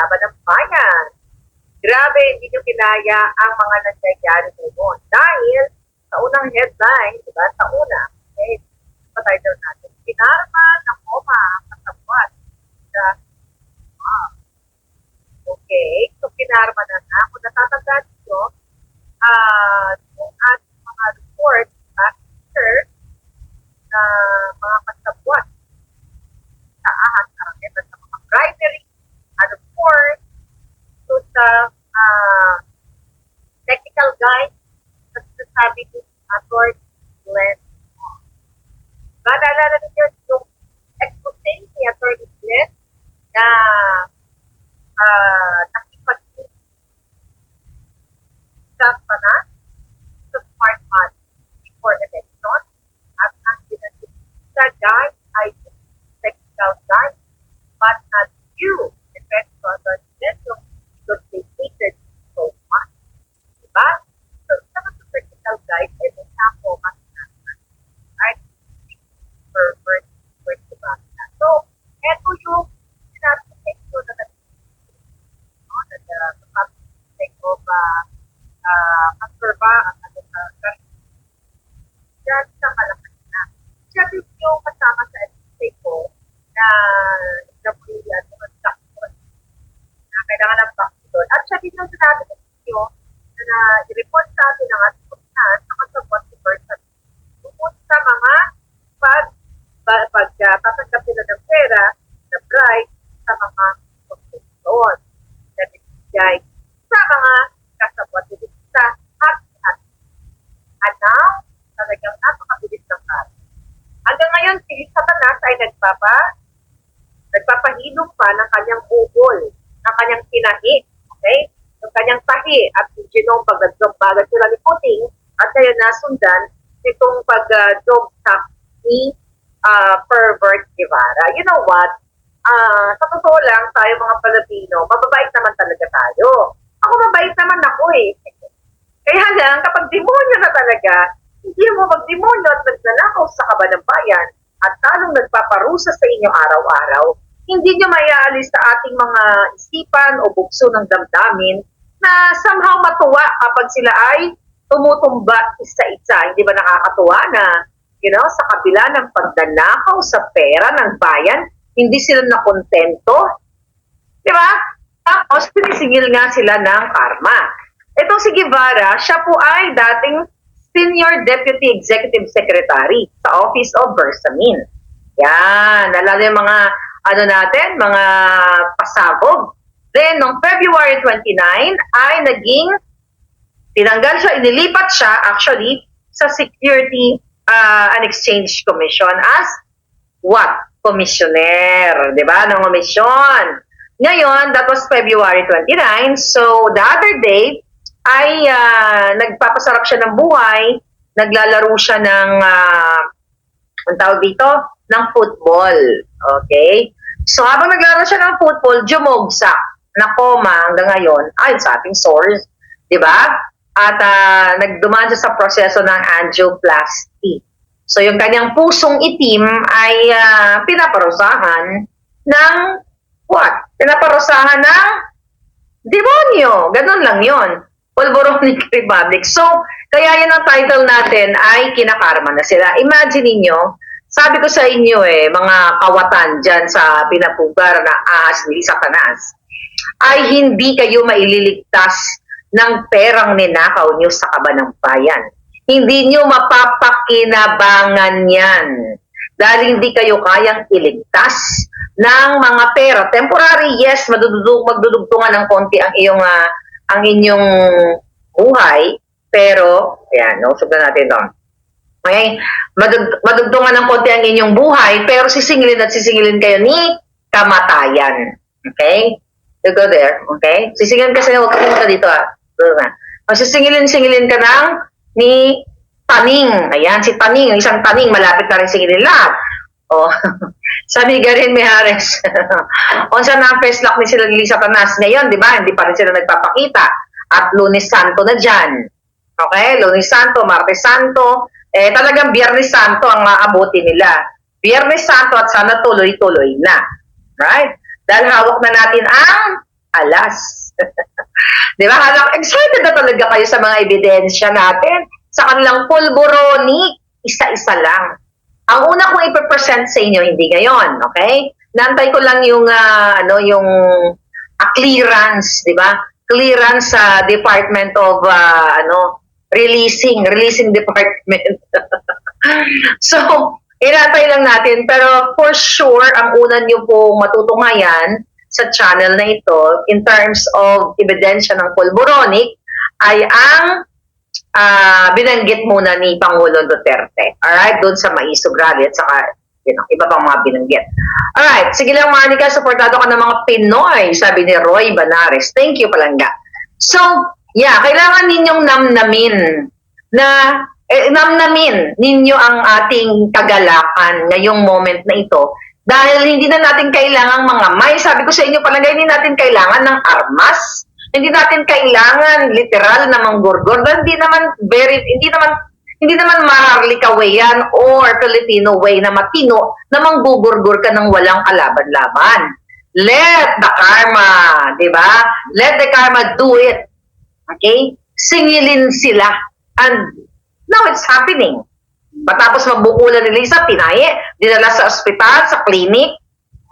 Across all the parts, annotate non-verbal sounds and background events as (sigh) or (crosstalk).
laban ng bayan. Grabe, hindi nyo kinaya ang mga nangyayari ngayon. Dahil sa unang headline, di ba, sa una, eh, pa title natin, Pinarma ng Oma kasabwat sa ah, Okay, so pinarma na nga. Kung natatandaan nyo, ah, yung ating mga report after na mga kasabwat sa ahas karamihan sa mga primary and of course to sa ah, technical guide na sinasabi ni Atty. Glenn Ong. Ba, naalala ninyo yung expose ni Atty. Glenn na uh, nakipag sa pana sa smart money before election at ang ginagawa sa guide ay technical guide but not you effect on the election because they hated so much. Diba? So, sa mga technical guide, eh, may ako mas right? Per, per, per, diba? So, eto yung sinabi ko na nag- no, that uh, the public of uh, uh, conserva ang ano sa Yan sa Malacanang. Siya din yung kasama sa SSA ko na nabulian yung nagtakot na kailangan ng vaccine doon. At siya din yung sinabi ko sa inyo na, i-report sa atin ng ating kumihan sa kasabot si person tungkol sa mga pag pag, pag uh, nila ng pera na bribe sa mga konstruksyon na binigay sa mga kasabot nila sa at at now, talagang napakabilis ng araw. Hanggang ngayon, si Satanas ay nagpapa, nagpapahilom pa ng kanyang ugol, ng kanyang tinahi, okay? Ng kanyang tahi at yung genome pagdagdagbagad sila ni Puting at kaya nasundan itong pag-job stop ni ah, Pervert Guevara. You know what? Ah, sa totoo lang, tayo mga Pilipino, mababait naman talaga tayo. Ako mabait naman ako eh. (laughs) Kaya lang, kapag demonyo na talaga, hindi mo magdemonyo at nagnanakaw sa kaba ng bayan at talong nagpaparusa sa inyo araw-araw, hindi nyo mayaalis sa ating mga isipan o bukso ng damdamin na somehow matuwa kapag sila ay tumutumba isa-isa. Hindi ba nakakatuwa na, you know, sa kabila ng pagdanakaw sa pera ng bayan, hindi sila nakontento? Di ba? Tapos, pinisingil nga sila ng karma. Itong si Guevara, siya po ay dating Senior Deputy Executive Secretary sa Office of Bersamin. Yan, nalala yung mga, ano natin, mga pasabog. Then, noong February 29, ay naging, tinanggal siya, inilipat siya actually sa Security uh, and Exchange Commission as what? Commissioner, di ba? Ng komisyon. Ngayon, that was February 29. So, the other day, ay ah, nagpapasarap siya ng buhay, naglalaro siya ng, uh, ang tawag dito, ng football. Okay? So, habang naglaro siya ng football, jumogsak na coma hanggang ngayon, ay sa ating source, di ba? At ah, nagdumaan siya sa proseso ng angioplasty. So, yung kanyang pusong itim ay ah, pinaparusahan ng what? Pinaparusahan ng demonyo. Ganun lang yon Polvoronic Republic. So, kaya yun ang title natin ay kinakarma na sila. Imagine niyo sabi ko sa inyo eh, mga kawatan dyan sa pinapugar na ahas ni Satanas, ay hindi kayo maililigtas ng perang ninakaw nyo sa kaba ng bayan. Hindi nyo mapapakinabangan yan. Dahil hindi kayo kayang iligtas ng mga pera. Temporary, yes, madudug magdudugtungan ng konti ang iyong ah, ang inyong buhay, pero, ayan, nausap na natin doon. Okay? Madug madugtungan ng konti ang inyong buhay, pero sisingilin at sisingilin kayo ni kamatayan. Okay? You go there. Okay? Sisingilin kasi, huwag ka pumunta dito ah. O sisingilin-singilin ka ng ni Taning. Ayan, si Taning, isang Taning, malapit na rin singilin lahat. Oh, (laughs) sabi ka rin, Mihares. (laughs) Onsa na ang first ni sila Lisa Tanas ngayon, di ba? Hindi pa rin sila nagpapakita. At Lunes Santo na dyan. Okay? Lunes Santo, Martes Santo. Eh, talagang Biyernes Santo ang maabuti nila. Biyernes Santo at sana tuloy-tuloy na. Right? Dahil hawak na natin ang alas. (laughs) Di ba? Halang excited na talaga kayo sa mga ebidensya natin. Sa kanilang pulboronic, isa-isa lang. Ang una kong ipapresent sa inyo, hindi ngayon, okay? Nantay ko lang yung, ah, ano, yung ah, clearance, di ba? Clearance sa Department of, ah, ano, releasing, releasing department. (laughs) so, inantay lang natin. Pero for sure, ang una nyo pong matutunghayan sa channel na ito in terms of ebidensya ng pulboronic ay ang ah, binanggit muna ni Pangulo Duterte. Alright? Doon sa Maisog Rally at saka you know, iba pang mga binanggit. Alright, sige lang Marnica, supportado ka ng mga Pinoy, sabi ni Roy Banares. Thank you, Palangga. So, yeah, kailangan ninyong namnamin na eh, namnamin ninyo ang ating kagalakan ngayong moment na ito dahil hindi na natin kailangan mga may. Sabi ko sa inyo palagay, hindi natin kailangan ng armas. Hindi natin kailangan literal na manggurgor. Hindi naman very, hindi naman hindi naman Maharlika way yan or Filipino way na matino na manggugurgur ka ng walang kalaban-laban. Let the karma, di ba? Let the karma do it. Okay? Singilin sila. And now it's happening. Matapos mabukulan ni Lisa, pinaye, dinala sa ospital, sa clinic.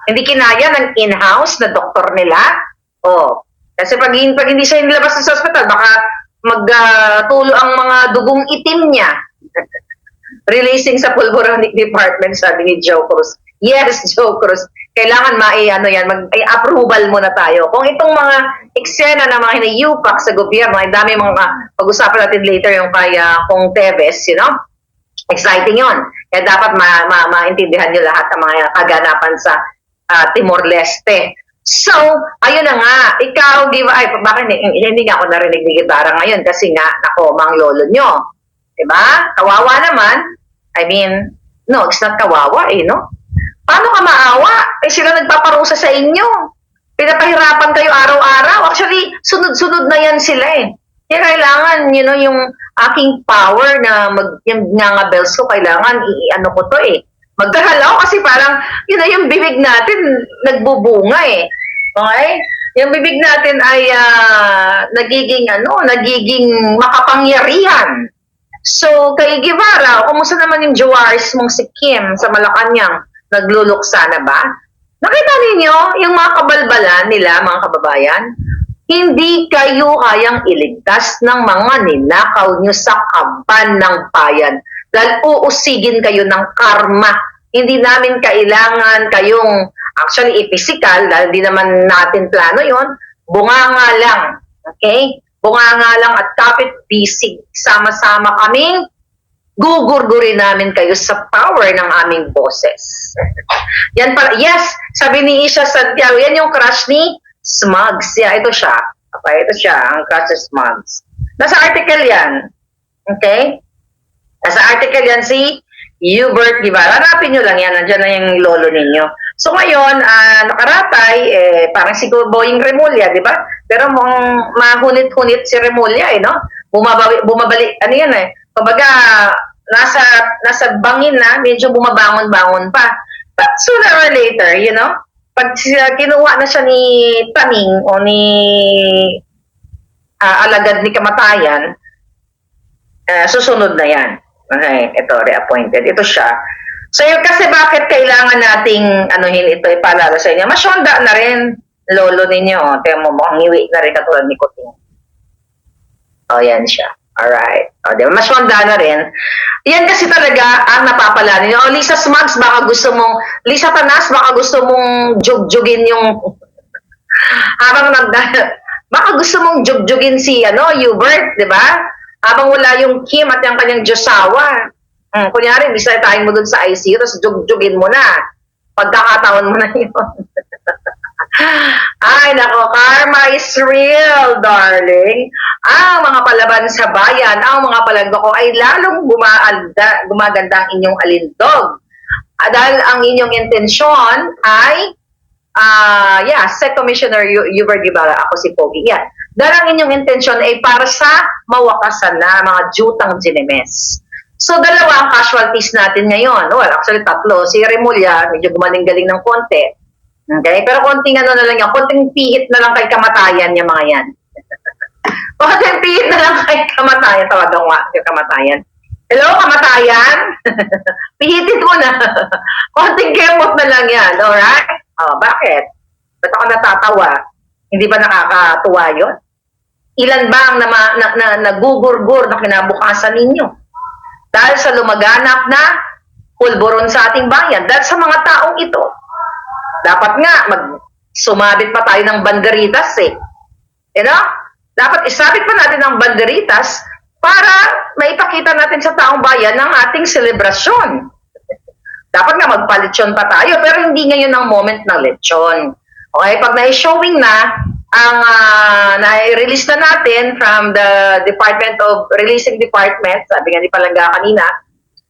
Hindi kinaya ng in-house na doktor nila. Oh, kasi pag, pag hindi siya nilabas sa ospital, baka magtulo ang mga dugong itim niya. (laughs) Releasing sa pulboronic department, sabi ni Joe Cruz. Yes, Joe Cruz. Kailangan mai ano yan, mag ay, approval muna tayo. Kung itong mga eksena na mga hinayupak sa gobyerno, ay dami mga pag-usapan natin later yung kay uh, Kong Teves, you know? Exciting yon. Kaya dapat ma ma maintindihan nyo lahat ng mga kaganapan sa ah, Timor-Leste. So, ayun na nga, ikaw, ba, ay, bakit hindi, nga ako narinig ni gitara ngayon kasi nga, nakoma ang lolo nyo. Diba? Kawawa naman. I mean, no, it's not kawawa eh, no? Paano ka maawa? Eh, sila nagpaparusa sa inyo. Pinapahirapan kayo araw-araw. Actually, sunod-sunod na yan sila eh. Kaya kailangan, you know, yung aking power na mag, yung nga bells ko, kailangan, i-ano ko to eh. Magdahalaw kasi parang, yun na yung bibig natin, nagbubunga eh. Okay? Yung bibig natin ay ah, nagiging ano, nagiging makapangyarihan. So, kay Guevara, kumusta naman yung Jawaris mong si Kim sa Malacanang? Nagluluksa na ba? Nakita ninyo yung mga kabalbalan nila, mga kababayan? Hindi kayo kayang iligtas ng mga ninakaw nyo sa kaban ng bayan. Dahil uusigin kayo ng karma. Hindi namin kailangan kayong actually i-physical dahil di naman natin plano yon Bunganga lang. Okay? Bunganga lang at kapit bisig. Sama-sama kaming gugurgurin namin kayo sa power ng aming boses. yan pala, yes, sabi ni Isha Santiago, yan yung crush ni Smugs. Yeah, ito siya. Okay, ito siya, ang crush ni Smugs. Nasa article yan. Okay? Nasa article yan si Hubert Guevara. Hanapin nyo lang yan. Nandiyan na yung lolo ninyo. So ngayon, ah, nakaratay, eh, parang si Boying Remulla, di ba? Pero mong mahunit-hunit si Remulla, eh, no? Bumabawi, bumabalik, ano yan eh? Kumbaga, nasa, nasa bangin na, medyo bumabangon-bangon pa. But sooner or later, you know, pag siya, kinuha na siya ni Taning o ni ah, alagad ni Kamatayan, ah, susunod na yan. Okay, ito, reappointed. Ito siya. So, yun kasi bakit kailangan nating anuhin ito, ipaalala sa inyo. Masyonda na rin, lolo ninyo. Tingnan mo, mukhang iwi na rin katulad ni Kuting. Oh, yan siya. Alright. O, di ba? Masyonda na rin. Yan kasi talaga ang napapala ninyo. O, Lisa Smugs, baka gusto mong, Lisa Tanas, baka gusto mong jug-jugin yung, (laughs) habang nag, (laughs) baka gusto mong jug-jugin si, ano, Hubert, di ba? Habang wala yung Kim at yung kanyang Josawa. Hmm, kunyari, bisa tayo mo dun sa ICU, tapos jug-jugin mo na. Pagkakataon mo na (laughs) yun. Ay, nako, karma is real, darling. Ang mga palaban sa bayan, ang mga palangga ko ay lalong gumaalda, gumaganda ang inyong alindog. Ah, dahil ang inyong intensyon ay, ah, yeah, Sec Commissioner Yu- Hubert Guevara, ako si Pogi. Yan. Dahil ang inyong intensyon ay para sa mawakasan na mga jutang ginemes. So, dalawa ang casualties natin ngayon. Well, actually, tatlo. Si Remulla, medyo gumaling-galing ng konti. Okay? Pero konting ano na lang yan, konting pihit na lang kay kamatayan yung mga yan. (laughs) konting pihit na lang kay kamatayan, tawagan ko nga yung kamatayan. Hello, kamatayan? (laughs) Pihitin mo na. (laughs) konting kemot na lang yan, alright? Oh, bakit? Ba't ako natatawa? Hindi ba nakakatuwa yun? Ilan ba ang nama, na, na, nagugurgur na kinabukasan ninyo? Dahil sa lumaganap na pulburon sa ating bayan, dahil sa mga taong ito. Dapat nga, mag sumabit pa tayo ng banderitas eh. You know? Dapat isabit pa natin ang banderitas para maipakita natin sa taong bayan ng ating selebrasyon. Dapat nga magpa-lechon pa tayo, pero hindi ngayon ang moment ng lechon. Okay, pag na-showing na, ang ah, na-release na natin from the Department of Releasing Department, sabi nga ni Palangga kanina,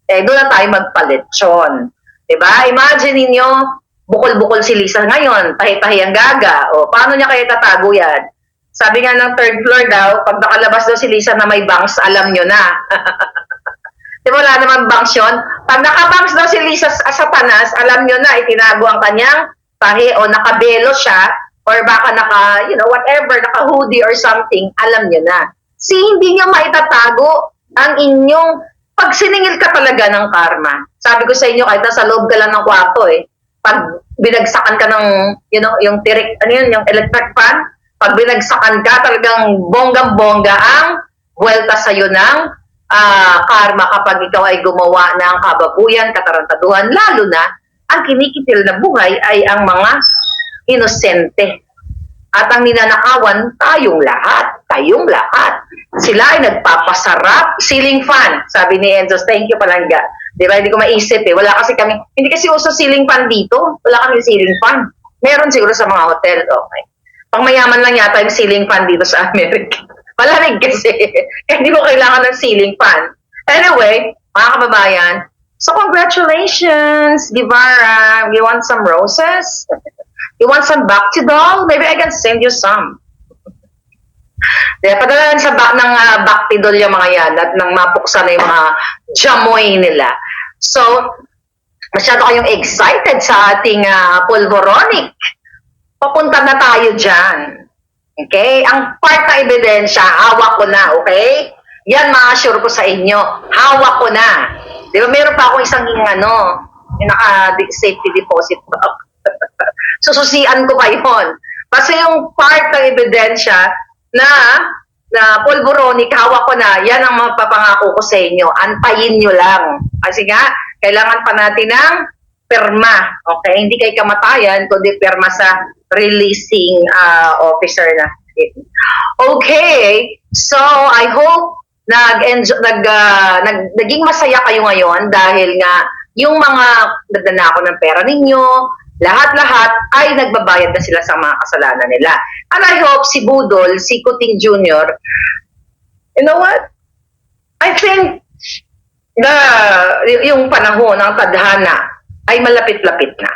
eh, doon na tayo magpa-lechon. Diba? Imagine ninyo, bukol-bukol si Lisa ngayon, tahi-tahi ang gaga. O, paano niya kaya tatago yan? Sabi nga ng third floor daw, pag nakalabas daw si Lisa na may bangs, alam nyo na. (laughs) Di wala naman bangs yun? Pag nakabangs daw si Lisa sa, tanas, alam nyo na, itinago ang kanyang tahi o nakabelo siya or baka naka, you know, whatever, naka-hoodie or something, alam nyo na. Si hindi nyo maitatago ang inyong pag siningil ka talaga ng karma. Sabi ko sa inyo, kahit nasa loob ka lang ng kwarto eh, pag binagsakan ka ng, you know, yung tirik, ano yun, yung electric fan, pag binagsakan ka, talagang bonggang-bongga ang buwelta sa'yo ng ah, karma kapag ikaw ay gumawa ng kababuyan, katarantaduhan, lalo na ang kinikitil na buhay ay ang mga inosente. At ang ninanakawan, tayong lahat. Tayong lahat. Sila ay nagpapasarap. Ceiling fan, sabi ni Enzo. Thank you, Palangga. Di ba? Hindi ko maisip eh. Wala kasi kami, hindi kasi uso ceiling fan dito. Wala kami ceiling fan. Meron siguro sa mga hotel. Okay. Pang mayaman lang yata yung ceiling fan dito sa (laughs) Amerika. Malamig kasi. Hindi mo kailangan ng ceiling fan. Anyway, mga kababayan, so congratulations, Guevara. You want some roses? You want some Bhakti doll? Maybe I can send you some. Kaya padala sa ba ng uh, Bhakti doll yung mga yan at nang mapuksan na yung mga jamoy nila. So, masyado kayong excited sa ating uh, pulvoronic. Papunta na tayo dyan. Okay? Ang part ng ebidensya, hawak ko na, okay? Yan, ma-assure ko sa inyo. Hawak ko na. Di ba, meron pa akong isang ano, yung naka-safety deposit box. (laughs) Sususian ko pa yun. Kasi yung part ng ebidensya na na pulboronic, hawak ko na, yan ang mapapangako ko sa inyo. Antayin nyo lang. Kasi nga, kailangan pa natin ng perma. Okay? Hindi kay kamatayan, kundi perma sa releasing uh, officer na. Okay. So, I hope nag nag, uh, nag naging masaya kayo ngayon dahil nga yung mga nagnanako ng pera ninyo, lahat-lahat ay nagbabayad na sila sa mga kasalanan nila. And I hope si Budol, si Kuting Jr., you know what? I think y- yung panahon ng tadhana ay malapit-lapit na.